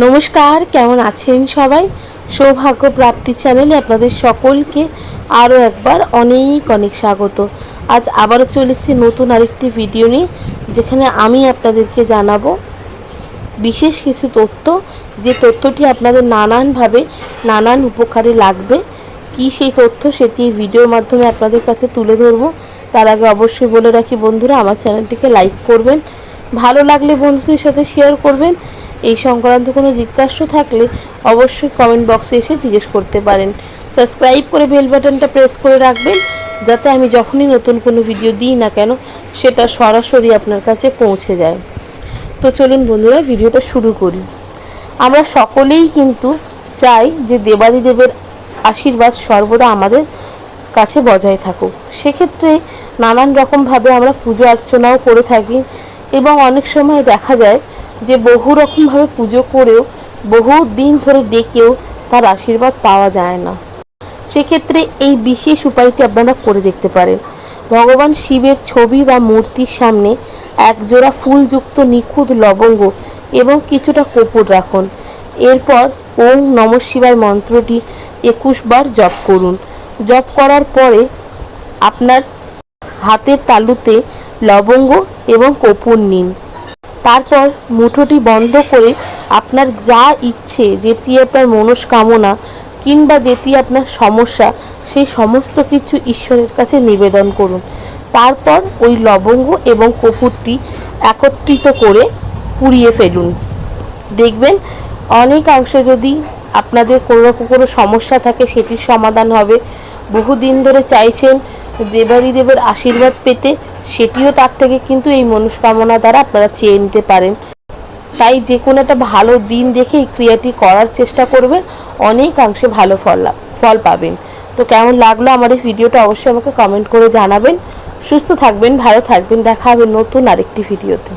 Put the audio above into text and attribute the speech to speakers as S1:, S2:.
S1: নমস্কার, কেমন আছেন সবাই? সৌভাগ্য প্রাপ্তি চ্যানেলে আপনাদের সকলকে আরও একবার অনেক অনেক স্বাগত। আজ আবারও চলে এসেছি নতুন আরেকটি ভিডিও নিয়ে, যেখানে আমি আপনাদেরকে জানাব বিশেষ কিছু তথ্য। যে তথ্যটি আপনাদের নানানভাবে, নানান উপকারে লাগবে, কি সেই তথ্য সেটি ভিডিওর মাধ্যমে আপনাদের কাছে তুলে ধরবো। তার আগে অবশ্যই বলে রাখি বন্ধুরা, আমার চ্যানেলটিকে লাইক করবেন, ভালো লাগলে বন্ধুদের সাথে শেয়ার করবেন এই সংক্রান্ত কোনো জিজ্ঞাসা থাকলে অবশ্যই কমেন্ট বক্সে এসে জিজ্ঞেস করতে পারেন। সাবস্ক্রাইব করে বেল বাটনটা প্রেস করে রাখবেন, যাতে আমি যখনই নতুন কোনো ভিডিও দিই না কেন, সেটা সরাসরি আপনার কাছে পৌঁছে যায়। তো চলুন বন্ধুরা ভিডিওটা শুরু করি। আমরা সকলেই কিন্তু চাই যে দেবাদিদেবের আশীর্বাদ সর্বদা আমাদের কাছে বজায় থাকুক। সেক্ষেত্রে নানান রকমভাবে আমরা পুজো অর্চনাও করে থাকি। এবং অনেক সময় দেখা যায় যে বহু রকমভাবে পুজো করেও বহু দিন ধরে ডেকেও তার আশীর্বাদ পাওয়া যায় না। সেক্ষেত্রে এই বিশেষ উপায়টি আপনারা করে দেখতে পারেন। ভগবান শিবের ছবি বা মূর্তির সামনে একজোড়া ফুলযুক্ত নিখুঁত লবঙ্গ এবং কিছুটা কপুর রাখুন। এরপর ওম নম শিবায় মন্ত্রটি একুশ বার জপ করুন। জপ করার পরে আপনার হাতের তালুতে লবঙ্গ এবং কপুর নিন। তারপর মুঠোটি বন্ধ করে আপনার যা ইচ্ছে, যেটি আপনার মনস্কামনা কিংবা যেটি আপনার সমস্যা, সেই সমস্ত কিছু ঈশ্বরের কাছে নিবেদন করুন। তারপর ওই লবঙ্গ এবং কপুরটি একত্রিত করে পুড়িয়ে ফেলুন। দেখবেন, অনেকাংশে যদি আপনাদের কোনো রকম কোনো সমস্যা থাকে, সেটির সমাধান হবে। বহুদিন ধরে চাইছেন দেবাদিদেবের আশীর্বাদ পেতে সেটিও তার থেকে কিন্তু এই মনস্কামনা দ্বারা আপনারা চেয়ে নিতে পারেন। তাই যে কোনো একটা ভালো দিন দেখে এই ক্রিয়াটি করার চেষ্টা করবেন। অনেকাংশে ভালো ফল ফল পাবেন। তো কেমন লাগল আমার এই ভিডিওটা অবশ্যই আমাকে কমেন্ট করে জানাবেন। সুস্থ থাকবেন, ভালো থাকবেন, দেখা হবে নতুন আরেকটি ভিডিওতে।